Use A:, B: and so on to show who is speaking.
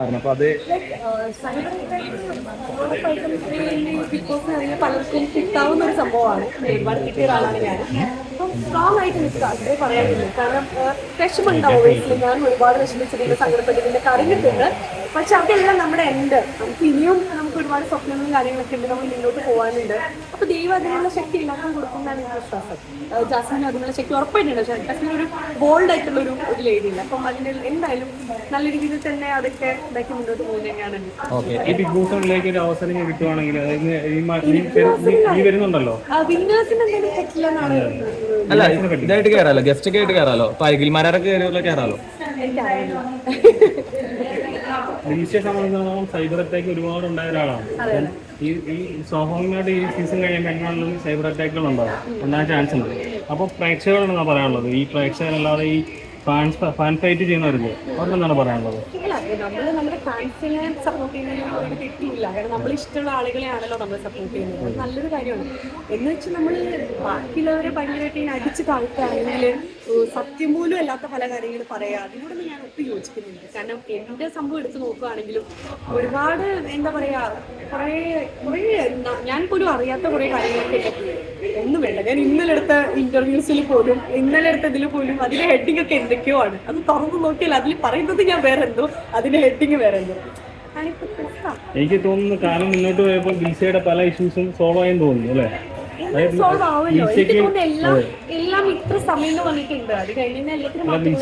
A: അപ്പൊ അത്
B: ഒരു സംഭവമാണ്. ആയിട്ട്. ഞാൻ ഒരുപാട് പക്ഷെ അതെല്ലാം നമ്മുടെ എൻഡ് നമുക്ക് ഇനിയും നമുക്ക് ഒരുപാട് സ്വപ്നങ്ങളും കാര്യങ്ങളൊക്കെ ഉണ്ട്. നമ്മൾ മുന്നോട്ട് പോകാനുണ്ട്. അപ്പൊ ദൈവം അതിനുള്ള ശക്തി എല്ലാവർക്കും കൊടുക്കുന്നതാണ് എനിക്ക് വിശ്വാസം. ജാസ്മിൻ അതിനുള്ള ശക്തി ഉറപ്പായിട്ടുണ്ട് ജാസ്മിൻ ഒരു ബോൾഡ് ആയിട്ടുള്ള ഒരു ഒരു ലേഡിയില്ല അപ്പം അതിന്റെ എന്തായാലും നല്ല രീതിയിൽ തന്നെ അതൊക്കെ ഇതാക്കി മുന്നോട്ട് പോകുന്നത് തന്നെയാണ്
A: ഓക്കെ. ഈ ബിഗ് ബോസിലേക്ക് ഒരു അവസരം കിട്ടുവാണെങ്കിൽ ഈ വരുന്നുണ്ടല്ലോ?
B: വിന്നേഴ്സിന് എന്തെങ്കിലും പറ്റില്ല എന്നാണ്
C: അല്ല ഇതായിട്ട് കേറാലോ ഗസ്റ്റ് ഒക്കെ ആയിട്ട് കയറാലോ ഇപ്പൊ അഖിൽമാരൊക്കെ കയറിയുള്ള കയറാലോ
A: ദിൽഷയെ സംബന്ധിച്ചിടത്തോളം സൈബർ അറ്റാക്ക് ഒരുപാട് ഉണ്ടായ ഒരാളാണ്. ഈ ഈ സ്വാഭാവികമായിട്ട് ഈ സീസൺ കഴിയുമ്പോൾ സൈബർ അറ്റാക്കുകൾ ഉണ്ടാവും. ഉണ്ടാകാൻ ചാൻസ് ഉണ്ട്. അപ്പോൾ പ്രേക്ഷകരോടാണ് പറയാനുള്ളത്? ഈ പ്രേക്ഷകരല്ലാതെ ഈ ഫാൻസ് ഫാൻ ഫൈറ്റ് ചെയ്യുന്നവർക്ക് അവർക്കെന്താണ് പറയാനുള്ളത്?
B: നമ്മൾ നമ്മുടെ ഫാൻസിനെ സപ്പോർട്ട് ചെയ്യുന്നതിന് ഒരു തെറ്റില്ല കാരണം നമ്മൾ ഇഷ്ടമുള്ള ആളുകളെയാണല്ലോ നമ്മൾ സപ്പോർട്ട് ചെയ്യുന്നത്. അത് നല്ലൊരു കാര്യമാണ്. എന്ന് വെച്ച് നമ്മൾ ബാക്കിയുള്ളവരെ ഭയങ്കരമായിട്ട് ഇങ്ങനെ അടിച്ച് താഴ്ത്തുകയാണെങ്കിൽ സത്യം പോലും അല്ലാത്ത പല കാര്യങ്ങൾ പറയുക അതിനോടൊന്നും ഞാൻ ഒട്ടും യോജിക്കുന്നില്ല. കാരണം എന്റെ സംഭവം എടുത്ത് നോക്കുകയാണെങ്കിലും ഒരുപാട് എന്താ പറയാ കുറേ കുറേ ഞാൻ പോലും അറിയാത്ത കുറേ കാര്യങ്ങളൊക്കെ. ഒന്നും വേണ്ട. ഞാൻ ഇന്നലെ എടുത്ത ഇന്റർവ്യൂസിൽ പോലും ഇന്നലെ എടുത്തതിൽ പോലും അതിന്റെ ഹെഡിങ് ഒക്കെ എന്തൊക്കെയോ ആണ്. അത് തുറന്നു നോക്കിയാൽ അതിൽ പറയുന്നത് ഞാൻ വേറെ എന്തോ അതിന്റെ ഹെഡിങ് വേറെ എന്തോ.
A: എനിക്ക് തോന്നുന്നു കാലം മുന്നോട്ട് പോയപ്പോൾ ദിൽഷയുടെ പല ഇഷ്യൂസും സോൾവ് ആയെന്ന് തോന്നുന്നു അല്ലേ?
B: എല്ലാം ഇത്ര സമയം വന്നിട്ടുണ്ട് അത് കഴിഞ്ഞാൽ എല്ലാത്തിനും